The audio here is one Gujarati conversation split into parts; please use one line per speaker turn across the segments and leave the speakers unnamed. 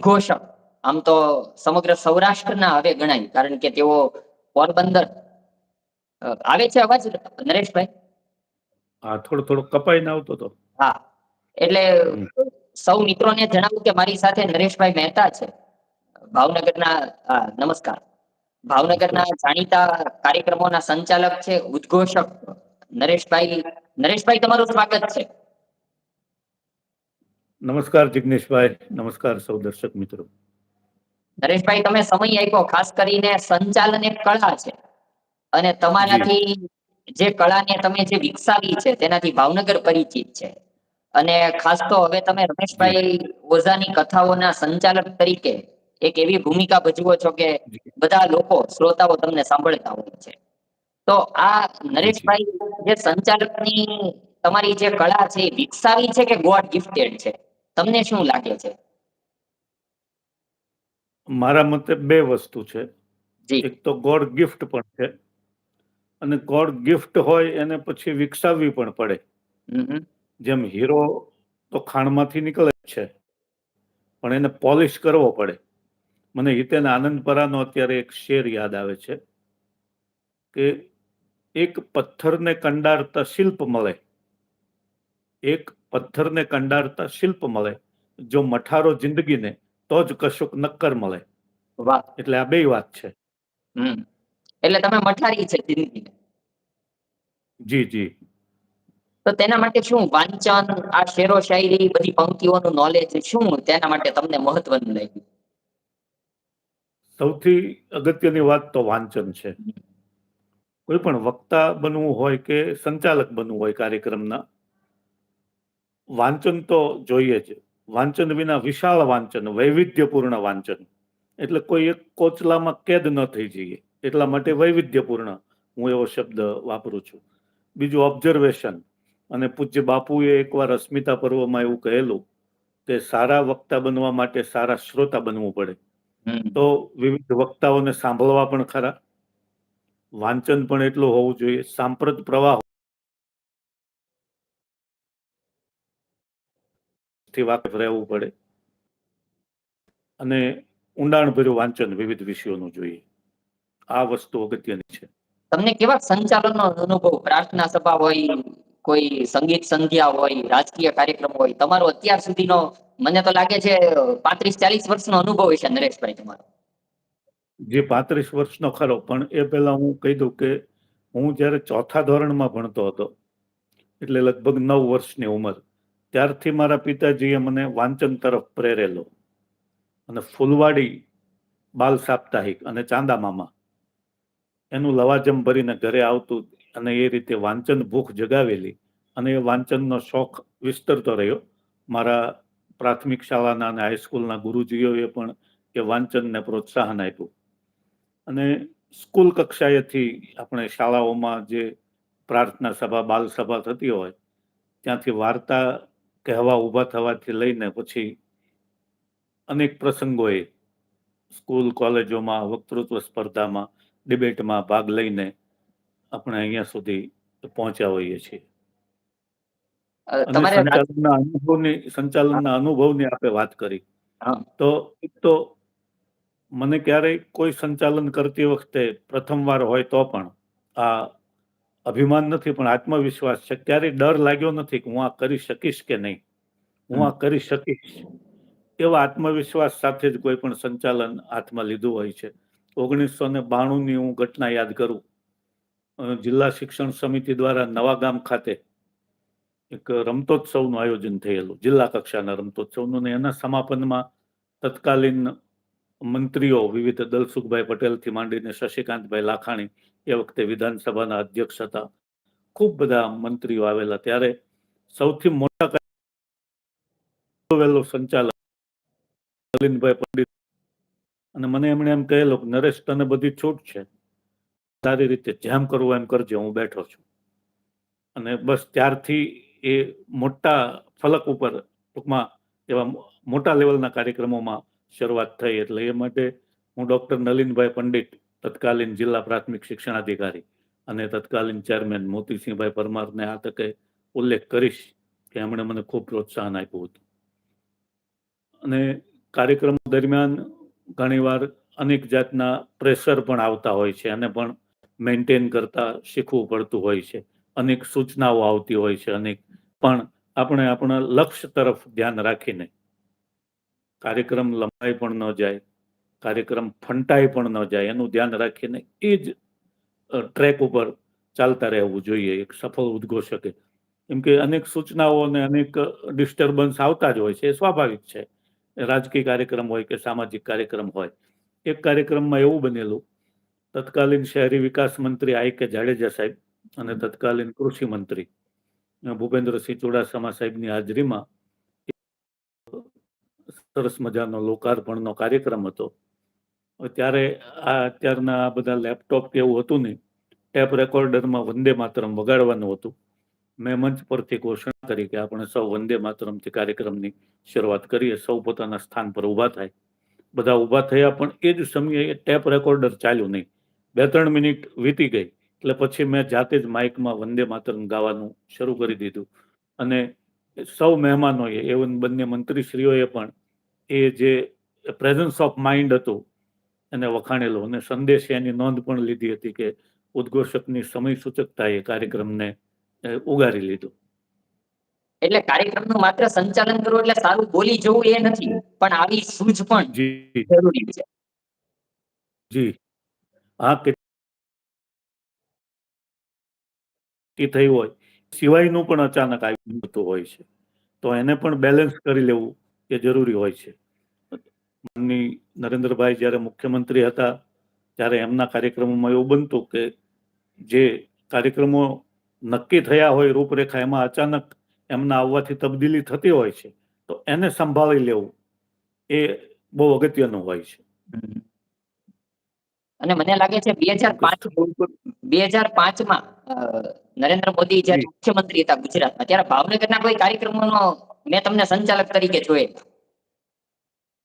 ઘોષક આમ તો સમગ્ર સૌરાષ્ટ્રના હવે ગણાય કારણ કે તેઓ પોરબંદર આવે છે અવાજ નરેશભાઈ?
હા થોડો થોડો કપાઈને આવતો હતો
હા એટલે સૌ મિત્રોને જણાવું કે મારી સાથે નરેશભાઈ મહેતા છે. ભાવનગરના નમસ્કાર. ભાવનગરના જાણીતા કાર્યક્રમોના સંચાલક છે ઉદ્ઘોષક નરેશભાઈ નરેશભાઈ તમારું સ્વાગત છે.
નમસ્કાર જિગ્નેશભાઈ નમસ્કાર સૌ દર્શક મિત્રો.
નરેશભાઈ તમે સમય આપ્યો ખાસ કરીને સંચાલન એક કળા છે. અને તમારાથી જે. કળાને તમે જે વિકસાવી છે તેનાથી ભાવનગર પરિચિત છે. અને ખાસ તો હવે તમે રમેશભાઈ ઓઝાની કથાઓના સંચાલક તરીકે એક એવી ભૂમિકા ભજવો છો કે બધા લોકો શ્રોતાઓ તમને સાંભળતા હોય છે. તો આ નરેશભાઈ જે સંચાલકની તમારી જે કળા છે એ વિકસાવી છે કે ગોડ ગિફ્ટેડ છે? તમને શું લાગે છે?
મારા મતે બે વસ્તુ છે. એક તો ગોડ ગિફ્ટ પણ છે અને ગોડ ગિફ્ટ હોય એને પછી વિકસાવવી પણ પડે. જેમ હીરો તો ખાણમાંથી નીકળે છે પણ એને પોલિશ કરવો પડે. મને હિતેન આનંદપરાનો અત્યારે એક શેર યાદ આવે છે કે એક પથ્થરને કંડારતા શિલ્પ મળે એક પથ્થરને કંડારતા શિલ્પ મળે. જો મઠારો જિંદગીને તો જ કશુંક નક્કર મળે.
વાહ.
એટલે આ બે વાત છે.
એટલે તમે મઠારી છે જિંદગીને.
જી જી.
તો તેના માટે શું? વાંચન આ શેરો શાયરી બધી પંક્તિઓનું નોલેજ શું? તેના માટે તમને મહત્વનું લાગ્યું.
સૌથી અગત્યની વાત તો વાંચન છે. કોઈ પણ વક્તા બનવું હોય કે સંચાલક બનવું હોય કાર્યક્રમના વાંચન તો જોઈએ જ. વાંચન વિના વિશાળ વાંચન વૈવિધ્યપૂર્ણ વાંચન. એટલે કોઈ એક કોચલામાં કેદ ન થઈ જઈએ. એટલા માટે વૈવિધ્યપૂર્ણ હું એવો શબ્દ વાપરું છું. બીજું ઓબ્ઝર્વેશન અને પૂજ્ય બાપુએ એકવાર અસ્મિતા પર્વમાં એવું કહેલું કે સારા વક્તા બનવા માટે સારા શ્રોતા બનવું પડે. તો વિવિધ વક્તાઓને સાંભળવા પણ ખરા. વાંચન પણ એટલું હોવું જોઈએ. સાંપ્રત પ્રવાહ થી વાકેફ રહેવું પડે. અને ઊંડાણભર્યું વાંચન વિવિધ વિષયોનું જોઈએ. આ વસ્તુ અગત્યની છે.
તમને કેવા સંચાલનનો અનુભવ પ્રાર્થના સભા હોય કોઈ સંગીત સંધ્યા હોય રાજકીય કાર્યક્રમ હોય તમારો અત્યાર સુધીનો મને તો લાગે છે પાંત્રીસ ચાલીસ વર્ષનો અનુભવ છે નરેશભાઈ તમારો.
જે પાંત્રીસ વર્ષનો ખરો પણ એ પહેલા હું કહી દઉં કે હું જ્યારે ચોથા ધોરણમાં ભણતો હતો એટલે લગભગ નવ વર્ષની ઉંમર ત્યારથી મારા પિતાજીએ મને વાંચન તરફ પ્રેરેલો અને ફૂલવાડી બાલ સાપ્તાહિક અને ચાંદા મામા એનું લવાજમ ભરીને ઘરે આવતું અને એ રીતે વાંચન ભૂખ જગાવેલી અને એ વાંચનનો શોખ વિસ્તરતો રહ્યો. મારા પ્રાથમિક શાળાના અને હાઈસ્કૂલના ગુરુજીઓએ પણ એ વાંચનને પ્રોત્સાહન આપ્યું. અને સ્કૂલ કક્ષાએથી આપણે શાળાઓમાં જે પ્રાર્થના સભા, બાલ સભા થતી હોય, ત્યાંથી વાર્તા કહેવા ઊભા થવાથી લઈને પછી અનેક પ્રસંગોએ સ્કૂલ કોલેજોમાં વક્તૃત્વ સ્પર્ધામાં ડિબેટમાં ભાગ લઈને આપણે અહીંયા સુધી પહોંચ્યા હોઈએ છીએ. સંચાલનના અનુભવની સંચાલનના અનુભવની આપણે વાત કરી. તો એક તો મને ક્યારેય કોઈ સંચાલન કરતી વખતે પ્રથમવાર હોય તો પણ આ અભિમાન નથી પણ આત્મવિશ્વાસ છે. ક્યારેય ડર લાગ્યો નથી કે હું આ કરી શકીશ કે નહીં? હું આ કરી શકીશ? એવા આત્મવિશ્વાસ સાથે જ કોઈ પણ સંચાલન હાથમાં લીધું હોય છે. ઓગણીસો ને બાણુંની હું ઘટના યાદ કરું. જિલ્લા શિક્ષણ સમિતિ દ્વારા નવાગામ ખાતે એક રમતોત્સવનું આયોજન થયેલું. જિલ્લા કક્ષાના રમતોત્સવનું ને એના સમાપનમાં તત્કાલીન મંત્રીઓ વિવિધ દલસુખભાઈ પટેલથી માંડીને શશિકાંતભાઈ લાખાણી એ વખતે વિધાનસભાના અધ્યક્ષ હતા. ખૂબ બધા મંત્રીઓ આવેલા. ત્યારે સૌથી મોટા વહેલો સંચાલક નલિનભાઈ પંડિત અને મને એમણે એમ કહેલું કે, નરેશ, તને બધી છૂટ છે. સારી રીતે જેમ કરવું, એમ કરજે, હું બેઠો છું. અને બસ ત્યારથી એ મોટા ફલક ઉપર ટૂંકમાં એવા મોટા લેવલના કાર્યક્રમોમાં શરૂઆત થઈ. એટલે એ માટે હું ડૉક્ટર નલિનભાઈ પંડિત તત્કાલીન જિલ્લા પ્રાથમિક શિક્ષણાધિકારી અને તત્કાલીન ચેરમેન મોતીસિંહભાઈ પરમારને આ તકે ઉલ્લેખ કરીશ કે એમણે મને ખૂબ પ્રોત્સાહન આપ્યું હતું. અને કાર્યક્રમ દરમિયાન ઘણીવાર અનેક જાતના પ્રેશર પણ આવતા હોય છે અને પણ મેન્ટેન કરતા શીખવું પડતું હોય છે. અનેક સૂચનાઓ આવતી હોય છે, અનેક પણ આપણે આપણા લક્ષ્ય તરફ ધ્યાન રાખીને કાર્યક્રમ લંબાઈ પણ ન જાય કાર્યક્રમ ફંટાઈ પણ ન જાય. એનું ધ્યાન રાખીને એ જ ટ્રેક ઉપર ચાલતા રહેવું જોઈએ, એક સફળ ઉદ્ઘોષકે. કેમ કે અનેક સૂચનાઓ અને અનેક ડિસ્ટર્બન્સ આવતા જ હોય છે, એ સ્વાભાવિક છે. રાજકીય કાર્યક્રમ હોય કે સામાજિક કાર્યક્રમ હોય. એક કાર્યક્રમમાં એવું બનેલું, તત્કાલીન શહેરી વિકાસ મંત્રી આઈ કે જાડેજા સાહેબ અને તત્કાલીન કૃષિ મંત્રી ભૂપેન્દ્રસિંહ ચુડાસમા સાહેબની હાજરીમાં સરસ મજાનો લોકાર્પણનો કાર્યક્રમ હતો. ત્યારે આ અત્યારના આ બધા લેપટોપ કે એવું હતું નહીં, ટેપ રેકોર્ડરમાં વંદે માતરમ વગાડવાનું હતું. મેં મંચ પરથી ઘોષણા કરી કે આપણે સૌ વંદે માતરમથી કાર્યક્રમની શરૂઆત કરીએ, સૌ પોતાના સ્થાન પર ઊભા થાય. બધા ઊભા થયા પણ એ જ સમયે ટેપ રેકોર્ડર ચાલ્યું નહીં. બે ત્રણ મિનિટ વીતી ગઈ, એટલે પછી મેં જાતે જ માઇકમાં વંદે માતરમ ગાવાનું શરૂ કરી દીધું. અને સૌ મહેમાનોએ એવન બંને મંત્રીશ્રીઓએ પણ એ જે પ્રેઝન્સ ઓફ માઇન્ડ હતું એને વખાણેલો અને સંદેશે એની નોંધ પણ લીધી હતી કે ઉદ્ઘોષકની સમય સૂચકતાએ કાર્યક્રમને ઉગારી લીધો.
એટલે કાર્યક્રમનું માત્ર સંચાલન કરવું એટલે સારું બોલી જવું એ નથી પણ આવી સૂઝ પણ જરૂરી છે.
જી. હા કે થઈ હોય સિવાયનું પણ અચાનક આવી જતું હોય છે. તો એને પણ બેલેન્સ કરી લેવું એ જરૂરી હોય છે. માનની નરેન્દ્રભાઈ જ્યારે મુખ્યમંત્રી હતા ત્યારે એમના કાર્યક્રમોમાં એવું બનતું કે જે કાર્યક્રમો નક્કી થયા હોય રૂપરેખા એમાં અચાનક એમના આવવાથી તબદીલી થતી હોય છે તો એને સંભાળી લેવું એ બહુ અગત્યનું હોય છે.
અને મને લાગે છે બે હજાર પાંચ બે હજાર પાંચમાં નરેન્દ્ર મોદી જયારે મુખ્યમંત્રી હતા ગુજરાતમાં ત્યારે ભાવનગરના કોઈ કાર્યક્રમોનો મેં તમને સંચાલક તરીકે જોયેલા.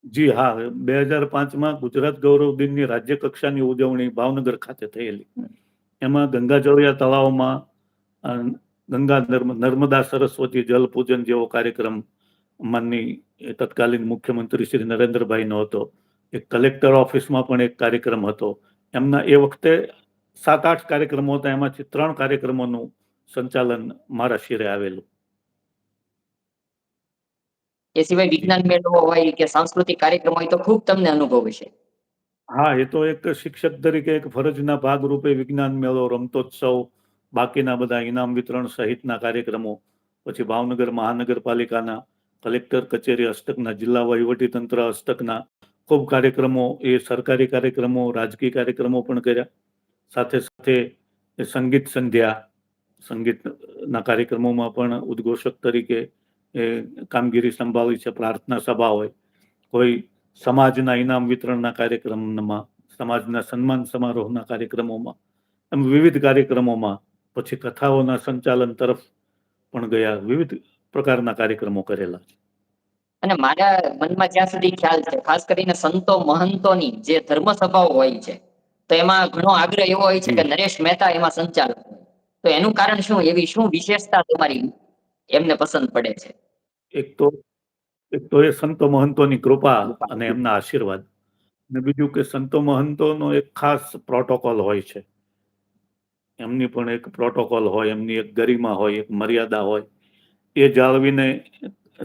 જી, હા, બે હજાર પાંચમાં ગુજરાત ગૌરવ દિનની રાજ્ય કક્ષાની ઉજવણી ભાવનગર ખાતે થયેલી. એમાં ગંગાજળિયા તળાવમાં ગંગા નર્મ- નર્મદા સરસ્વતી જલ પૂજન જેવો કાર્યક્રમ માનની તત્કાલીન મુખ્યમંત્રી શ્રી નરેન્દ્રભાઈનો હતો. એક કલેક્ટર ઓફિસમાં પણ એક કાર્યક્રમ હતો. એમના એ વખતે સાત આઠ કાર્યક્રમો હતા. એમાંથી ત્રણ કાર્યક્રમોનું સંચાલન મારા શિરે આવેલું.
એ સિવાય વિજ્ઞાન મેળો હોય કે સાંસ્કૃતિક કાર્યક્રમ હોય તો ખૂબ તમને અનુભવ છે
હા, એ તો એક શિક્ષક તરીકે એક ફરજના ભાગરૂપે વિજ્ઞાન મેળો, રમતોત્સવ, બાકીના બધા ઇનામ વિતરણ સહિતના કાર્યક્રમો, પછી ભાવનગર મહાનગરપાલિકાના કલેક્ટર કચેરી હસ્તકના, જિલ્લા વહીવટી તંત્ર હસ્તકના ખૂબ કાર્યક્રમો, એ સરકારી કાર્યક્રમો, રાજકીય કાર્યક્રમો પણ કર્યા. સાથે સાથે સંગીત સંધ્યા, સંગીતના કાર્યક્રમોમાં પણ ઉદ્ઘોષક તરીકે એ કામગીરી સંભાળી છે પ્રાર્થના સભા હોય. કોઈ સમાજના ઇનામ વિતરણના કાર્યક્રમમાં સમાજના સન્માન સમારોહના કાર્યક્રમોમાં એમ વિવિધ કાર્યક્રમોમાં પછી કથાઓના સંચાલન તરફ પણ ગયા વિવિધ પ્રકારના કાર્યક્રમો કરેલા છે.
અને મારા મનમાં જ્યાં સુધી ખ્યાલ છે ખાસ કરીને સંતો મહંતોની જે ધર્મ સભાઓ હોય છે તો એમાં ઘણો આગ્રહ એવો હોય છે કે નરેશ મહેતા એમાં સંચાલક હોય. તો એનું કારણ શું? એવી શું વિશેષતા તમારી એમને પસંદ પડે છે?
એક તો એક તો એ સંતો મહંતોની કૃપા અને એમના આશીર્વાદ. અને બીજું કે સંતો મહંતોનો એક ખાસ પ્રોટોકોલ હોય છે. એમની પણ એક પ્રોટોકોલ હોય એમની એક ગરિમા હોય એક મર્યાદા હોય. એ જાળવીને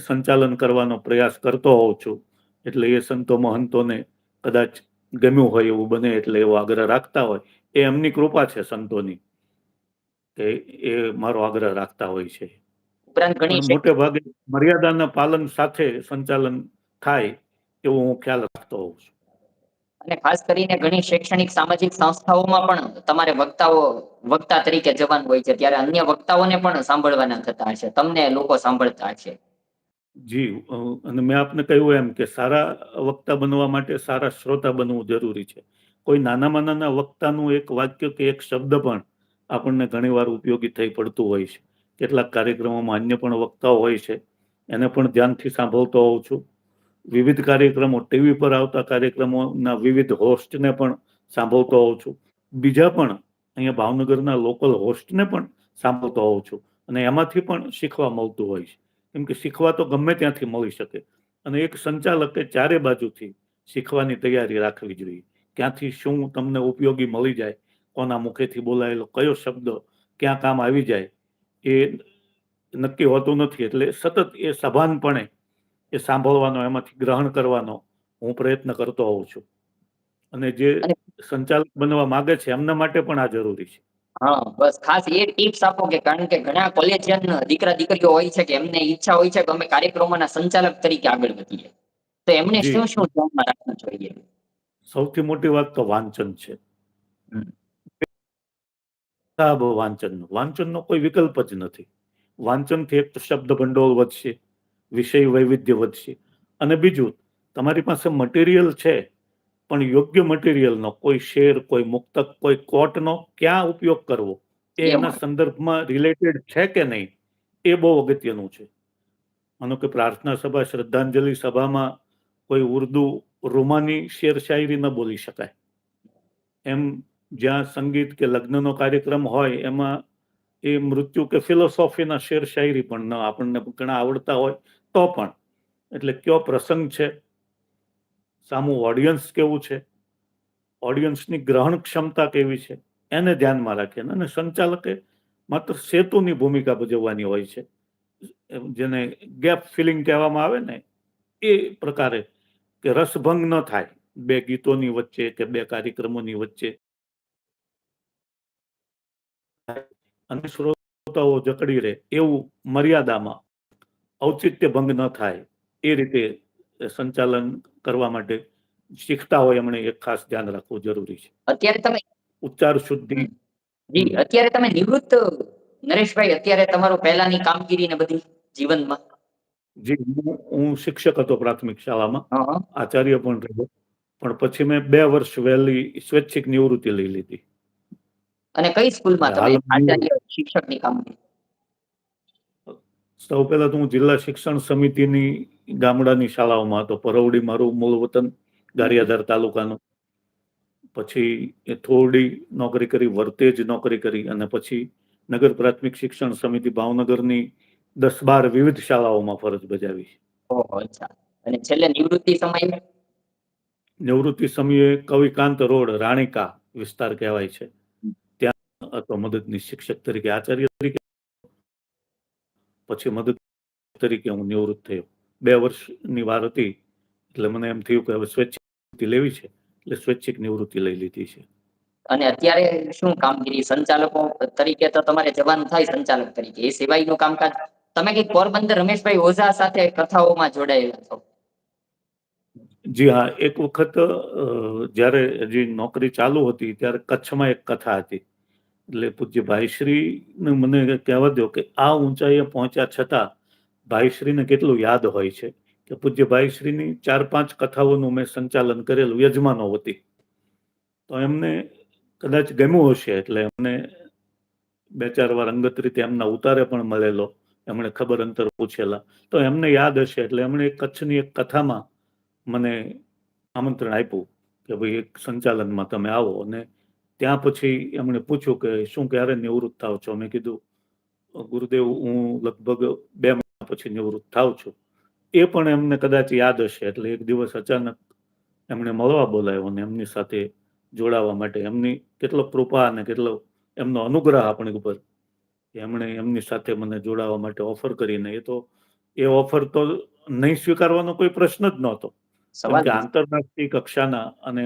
સંચાલન કરવાનો પ્રયાસ કરતો હોઉં છું. એટલે એ સંતો મહંતોને કદાચ ગમ્યું હોય એવું બને એટલે એવો આગ્રહ રાખતા હોય. એ એમની કૃપા છે સંતોની. કે એ મારો આગ્રહ રાખતા હોય છે.
ઉપરાંત ઘણી
મોટે ભાગે મર્યાદાના પાલન સાથે સંચાલન થાય એવો હું ખ્યાલ રાખતો હોઉં છું.
અને ખાસ કરીને ઘણી શૈક્ષણિક સામાજિક સંસ્થાઓમાં પણ તમારે વક્તાઓ વક્તા તરીકે જવાનું હોય છે. ત્યારે અન્ય વક્તાઓને પણ સાંભળવાના થતા હશે. તમને લોકો સાંભળતા હશે.
જી અને મેં આપને કહ્યું એમ કે સારા વક્તા બનવા માટે સારા શ્રોતા બનવું જરૂરી છે. કોઈ નાનામાં નાના વક્તાનું એક વાક્ય કે એક શબ્દ પણ આપણને ઘણીવાર ઉપયોગી થઈ પડતું હોય છે. કેટલાક કાર્યક્રમોમાં અન્ય પણ વક્તાઓ હોય છે. એને પણ ધ્યાનથી સાંભળતો હોઉં છું. વિવિધ કાર્યક્રમો, ટીવી પર આવતા કાર્યક્રમોના વિવિધ હોસ્ટને પણ સાંભળતો હોઉં છું. બીજા પણ અહીંયા ભાવનગરના લોકલ હોસ્ટને પણ સાંભળતો હોઉં છું અને એમાંથી પણ શીખવા મળતું હોય છે. કેમ કે શીખવા તો ગમે ત્યાંથી મળી શકે. અને એક સંચાલકે ચારે બાજુથી શીખવાની તૈયારી રાખવી જોઈએ. ક્યાંથી શું તમને ઉપયોગી મળી જાય, કોના મુખેથી બોલાયેલો, કયો શબ્દ ક્યાં કામ આવી જાય એ નક્કી હોતું નથી. એટલે સતત એ સભાનપણે એ સાંભળવાનો એમાંથી ગ્રહણ કરવાનો હું પ્રયત્ન કરતો હોઉં છું. અને જે સંચાલક બનવા માંગે છે એમના માટે પણ આ જરૂરી છે.
હા બસ ખાસ એ ટિપ્સ આપો કે કારણ કે ઘણા કોલેજિયન દીકરા દીકરીઓ હોય છે કે એમને ઈચ્છા હોય છે કે અમે કાર્યક્રમોના સંચાલક તરીકે આગળ વધીએ. તો એમને શું શું ધ્યાનમાં રાખવું જોઈએ?
સૌથી મોટી વાત તો વાંચન છે. કિતાબ વાંચનનો. વાંચનનો કોઈ વિકલ્પ જ નથી. વાંચનથી એક તો શબ્દ ભંડોળ વધશે વિષય વૈવિધ્ય વધશે. અને બીજું તમારી પાસે મટીરિયલ છે પણ યોગ્ય મટીરિયલનો કોઈ શેર કોઈ મુક્તક કોઈ કોટનો ક્યાં ઉપયોગ કરવો? એ એના સંદર્ભમાં રિલેટેડ છે કે નહીં? એ બહુ અગત્યનું છે. માનો કે પ્રાર્થના સભા શ્રદ્ધાંજલિ સભામાં કોઈ ઉર્દુ રોમાની શેર શાયરી ન બોલી શકાય. એમ જ્યાં સંગીત કે લગ્નનો કાર્યક્રમ હોય, એમાં એ મૃત્યુ કે ફિલોસોફીના શેર શાયરી પણ ન આપણને ઘણા આવડતા હોય, તો પણ. એટલે કયો પ્રસંગ છે? સામું ઓડિયન્સ કેવું છે? ઓડિયન્સની ગ્રહણ ક્ષમતા કેવી છે? એને ધ્યાનમાં રાખીને અને સંચાલકે માત્ર સેતુની ભૂમિકા ભજવવાની હોય છે. જેને ગેપ ફિલિંગ કહેવામાં આવે ને, એ પ્રકારે કે રસભંગ ન થાય. બે ગીતોની વચ્ચે કે બે કાર્યક્રમોની વચ્ચે. અને શ્રોતાઓ જકડી રહે એવું મર્યાદામાં ઔચિત્ય ભંગ ન થાય એ રીતે સંચાલન કરવા માટે શીખતા હોય એમણે એક ખાસ ધ્યાન રાખવું જરૂરી છે.
અત્યારે તમે
ઉચ્ચાર શુદ્ધિ.
જી અત્યારે તમે નિવૃત્ત નરેશભાઈ અત્યારે તમારું પહેલાની કામગીરી ને બધી જીવનમાં?
જી હું- શિક્ષક હતો પ્રાથમિક શાળામાં. આચાર્ય પણ રહ્યો. પણ પછી મેં બે વર્ષ વહેલી સ્વૈચ્છિક નિવૃત્તિ લઈ લીધી.
અને કઈ સ્કૂલમાં તમે આચાર્ય? શિક્ષકની કામગીરી.
સૌ પહેલા તો હું જિલ્લા શિક્ષણ સમિતિની ગામડાની શાળાઓમાં હતો. પરવડી મારું મૂળ વતન ગારિયાધાર તાલુકાનું. પછી થોડી નોકરી કરી વર્તેજ નોકરી કરી અને પછી નગર પ્રાથમિક શિક્ષણ સમિતિ ભાવનગરની દસ બાર વિવિધ શાળાઓમાં ફરજ બજાવી
અને છેલ્લે નિવૃત્તિ સમયે?
નિવૃત્તિ સમયે કવિકાંત રોડ રાણીકા વિસ્તાર કહેવાય છે. હતો મદદની શિક્ષક તરીકે આચાર્ય તરીકે. પછી મદદ તરીકે હું નિવૃત્ત થયો. બે વર્ષની વાર હતી એટલે મને એમ થયું કે હવે સ્વૈચ્છિક નિવૃત્તિ લેવી છે એટલે સ્વૈચ્છિક નિવૃત્તિ લઈ લીધી છે.
અને અત્યારે શું કામગીરી? સંચાલકો તરીકે તો તમારે જવાનું થાય સંચાલક તરીકે. એ સિવાયનું કામકાજ? તમે કંઈક પોરબંદર રમેશભાઈ ઓઝા સાથે કથાઓમાં જોડાયેલા છો?
જી હા એક વખત જ્યારે હજી નોકરી ચાલુ હતી ત્યારે કચ્છમાં એક કથા હતી. એટલે પૂજ્ય ભાઈશ્રીને મને કહેવા દો કે આ ઊંચાઈએ પહોંચ્યા છતાં ભાઈશ્રીને કેટલું યાદ હોય છે કે પૂજ્ય ભાઈશ્રીની ચાર પાંચ કથાઓનું મેં સંચાલન કરેલું, યજમાનો વતી. તો એમને કદાચ ગમ્યું હશે એટલે એમને બે ચાર વાર અંગત રીતે એમના ઉતારે પણ મળેલો, એમણે ખબર અંતર પૂછેલા. તો એમને યાદ હશે એટલે એમણે કચ્છની એક કથામાં મને આમંત્રણ આપ્યું કે ભાઈ એક સંચાલનમાં તમે આવો અને ત્યાં પછી એમણે પૂછ્યું કે શું ક્યારે નિવૃત્ત થાવ છો? મેં કીધું ગુરુદેવ હું લગભગ બે મહિના પછી નિવૃત્ત થાવ છું. એ પણ એમને કદાચ યાદ હશે એટલે એક દિવસ અચાનક એમણે મળવા બોલાવ્યો અને એમની સાથે જોડાવા માટે એમની કેટલો કૃપા અને કેટલો એમનો અનુગ્રહ આપણી ઉપર. એમણે એમની સાથે મને જોડાવા માટે ઓફર કરીને એ તો એ ઓફર તો નહીં સ્વીકારવાનો કોઈ પ્રશ્ન જ નહોતો. આંતરરાષ્ટ્રીય કક્ષાના અને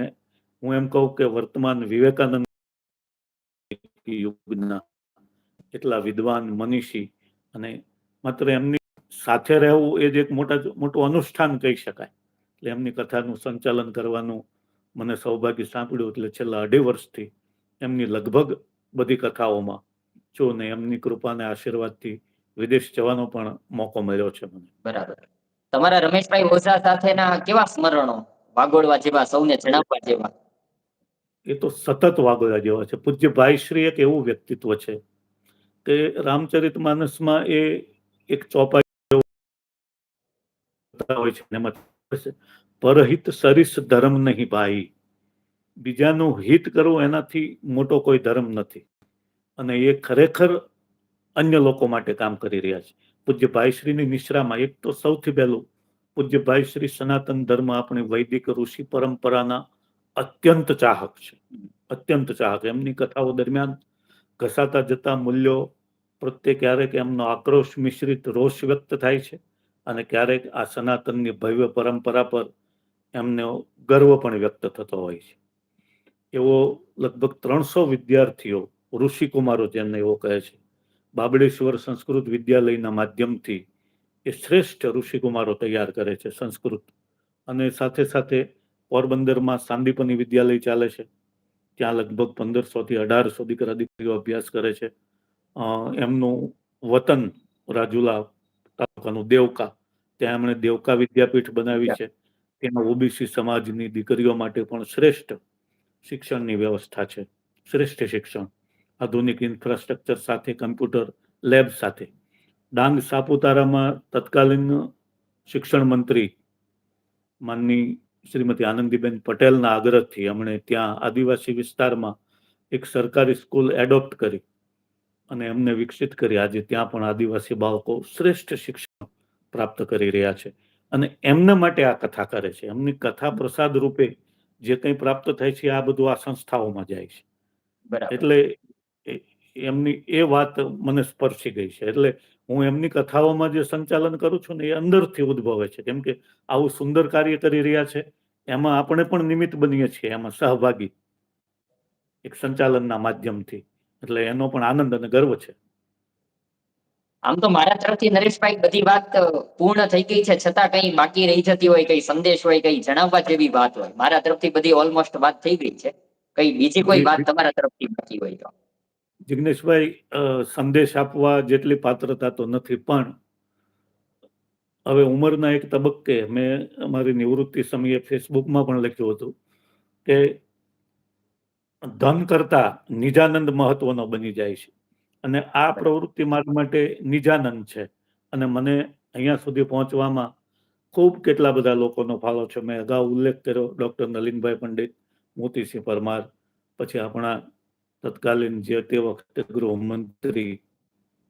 હું એમ કહું કે વર્તમાન વિવેકાનંદ યુગના એટલા વિદ્વાન મનીષી અને માત્ર એમની સાથે રહેવું એ જ એક મોટા મોટું અનુષ્ઠાન કહી શકાય. એટલે એમની કથાનું સંચાલન કરવાનું મને સૌભાગ્ય સાંપડ્યું એટલે છેલ્લા અઢી વર્ષથી એમની લગભગ બધી કથાઓમાં છું ને એમની કૃપાને આશીર્વાદથી વિદેશ જવાનો પણ મોકો મળ્યો છે મને.
બરાબર. તમારા રમેશભાઈ ઓઝા સાથેના કેવા સ્મરણો વાગોળવા જેવા, સૌને જણાવવા જેવા?
એ તો સતત વાગોળા જેવા છે. પૂજ્ય ભાઈશ્રી એક એવું વ્યક્તિત્વ છે કે રામચરિત માનસમાં એ એક ચોપાઈ હોય છે પરહિત સરિસ ધર્મ નહીં ભાઈ. બીજાનું હિત કરવું એનાથી મોટો કોઈ ધર્મ નથી. અને એ ખરેખર અન્ય લોકો માટે કામ કરી રહ્યા છે. પૂજ્ય ભાઈશ્રીની નિશ્રામાં એક તો સૌથી પહેલું પૂજ્યભાઈ શ્રી સનાતન ધર્મ આપણી વૈદિક ઋષિ પરંપરાના અત્યંત ચાહક છે. અત્યંત ચાહક. એમની કથાઓ દરમિયાન ઘસાતા જતા મૂલ્યો પ્રત્યે ક્યારેક એમનો આક્રોશ મિશ્રિત રોષ વ્યક્ત થાય છે અને ક્યારેક આ સનાતનની ભવ્ય પરંપરા પર એમનો ગર્વ પણ વ્યક્ત થતો હોય છે. એવો લગભગ ત્રણસો વિદ્યાર્થીઓ ઋષિકુમારો જેમને એવો કહે છે, બાબળેશ્વર સંસ્કૃત વિદ્યાલયના માધ્યમથી એ શ્રેષ્ઠ ઋષિકુમારો તૈયાર કરે છે સંસ્કૃત. અને સાથે સાથે પોરબંદરમાં સાંદીપની વિદ્યાલય ચાલે છે. ત્યાં લગભગ પંદરસો થી અઢારસો દીકરા દીકરીઓ અભ્યાસ કરે છે. એમનું વતન રાજુલા તાલુકાનું દેવકા. ત્યાં એમણે દેવકા વિદ્યાપીઠ બનાવી છે. તેમાં ઓબીસી સમાજની દીકરીઓ માટે પણ શ્રેષ્ઠ શિક્ષણની વ્યવસ્થા છે. શ્રેષ્ઠ શિક્ષણ. આધુનિક ઇન્ફ્રાસ્ટ્રક્ચર સાથે, કમ્પ્યુટર લેબ સાથે. ડાંગ સાપુતારામાં તત્કાલીન શિક્ષણ મંત્રી માનની શ્રીમતી આનંદીબેન પટેલના આગ્રહથી એમણે ત્યાં આદિવાસી વિસ્તારમાં એક સરકારી સ્કૂલ એડોપ્ટ કરી અને એમને વિકસિત કરી. આજે ત્યાં પણ આદિવાસી બાળકો શ્રેષ્ઠ શિક્ષણ પ્રાપ્ત કરી રહ્યા છે અને એમના માટે આ કથા કરે છે. એમની કથા પ્રસાદ રૂપે જે કંઈ પ્રાપ્ત થાય છે આ બધું આ સંસ્થાઓમાં જાય છે. એટલે એમની એ વાત મને સ્પર્શી ગઈ છે. એટલે હું એમની કથાઓમાં જે સંચાલન કરું છું ને એ અંદરથી ઉદ્ભવે છે. કેમ કે આવું સુંદર કાર્ય કરી રહ્યા છે એમાં આપણે પણ નિમિત્ત બનીએ છીએ એમાં સહભાગી એક સંચાલનના માધ્યમથી. એટલે એનો પણ આનંદ અને ગર્વ છે.
આમ તો મારા તરફથી નરેશભાઈ બધી વાત પૂર્ણ થઈ ગઈ છે છતાં કઈ બાકી રહી જતી હોય કઈ સંદેશ હોય કઈ જણાવવા જેવી વાત હોય. મારા તરફથી બધી ઓલમોસ્ટ વાત થઈ ગઈ છે. કઈ બીજી કોઈ વાત તમારા તરફથી બાકી હોય તો.
જિગ્નેશભાઈ સંદેશ આપવા જેટલી પાત્રતા તો નથી પણ હવે ઉંમરના એક તબક્કે મેં અમારી નિવૃત્તિ સમયે ફેસબુકમાં પણ લખ્યું હતું કે ધન કરતા નિજાનંદ મહત્વનો બની જાય છે. અને આ પ્રવૃત્તિ મારા માટે નિજાનંદ છે. અને મને અહીંયા સુધી પહોંચવામાં ખૂબ કેટલા બધા લોકોનો ફાળો છે. મેં અગાઉ ઉલ્લેખ કર્યો ડૉક્ટર નલિનભાઈ પંડિત મોતીસિંહ પરમાર પછી આપણા તત્કાલીન જે તે વખતે ગૃહમંત્રી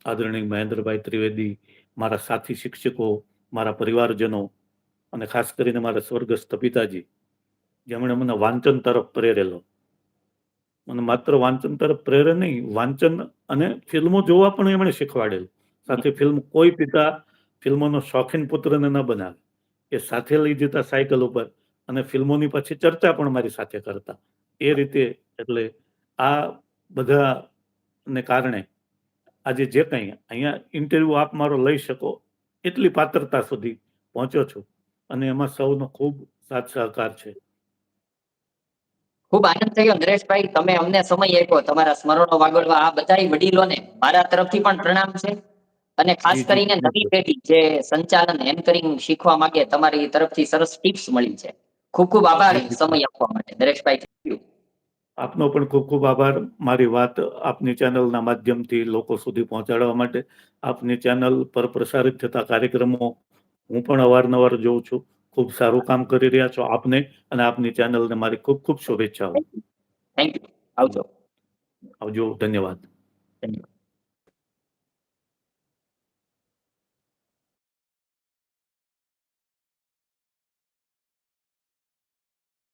આદરણીય મહેન્દ્રભાઈ ત્રિવેદી, મારા સાથી શિક્ષકો, મારા પરિવારજનો અને ખાસ કરીને મારા સ્વર્ગસ્થ પિતાજી, જેમણે મને વાંચન તરફ પ્રેરેલો. મને માત્ર વાંચન તરફ પ્રેરે નહીં, વાંચન અને ફિલ્મો જોવા પણ એમણે શીખવાડેલ. સાથે ફિલ્મ કોઈ પિતા ફિલ્મોનો શોખીન પુત્રને ન બનાવે. એ સાથે લઈ જતા સાયકલ ઉપર અને ફિલ્મોની પછી ચર્ચા પણ મારી સાથે કરતા. એ રીતે એટલે આ બધાને કારણે આજે જે કંઈ અહીંયા ઇન્ટરવ્યૂ આપ મારો લઈ શકો એટલી પાત્રતા સુધી પહોંચ્યો છું અને એમાં સૌનો ખૂબ સાથ સહકાર છે.
ખૂબ આનંદ થયો નરેશભાઈ તમે અમને સમય આપ્યો તમારા સ્મરણો વાગોળવા આ બધા વડીલોને મારા તરફથી પણ પ્રણામ છે. અને ખાસ કરીને નવી પેઢી જે સંચાલન એન્કરિંગ શીખવા માંગે તમારી તરફથી સરસ ટિપ્સ મળી છે. ખૂબ ખૂબ આભાર. સમય આપવા માટે. નરેશભાઈ થેન્ક you.
આપનો પણ ખૂબ ખૂબ આભાર. મારી વાત આપની ચેનલના માધ્યમથી લોકો સુધી પહોંચાડવા માટે. આપની ચેનલ પર પ્રસારિત થતા કાર્યક્રમો હું પણ અવારનવાર જોઉં છું. ખૂબ સારું કામ કરી રહ્યા છો આપને અને આપની ચેનલને મારી ખૂબ ખૂબ શુભેચ્છાઓ.
થેન્ક યુ આવજો.
આવજો. ધન્યવાદ.
ધન્યવાદ.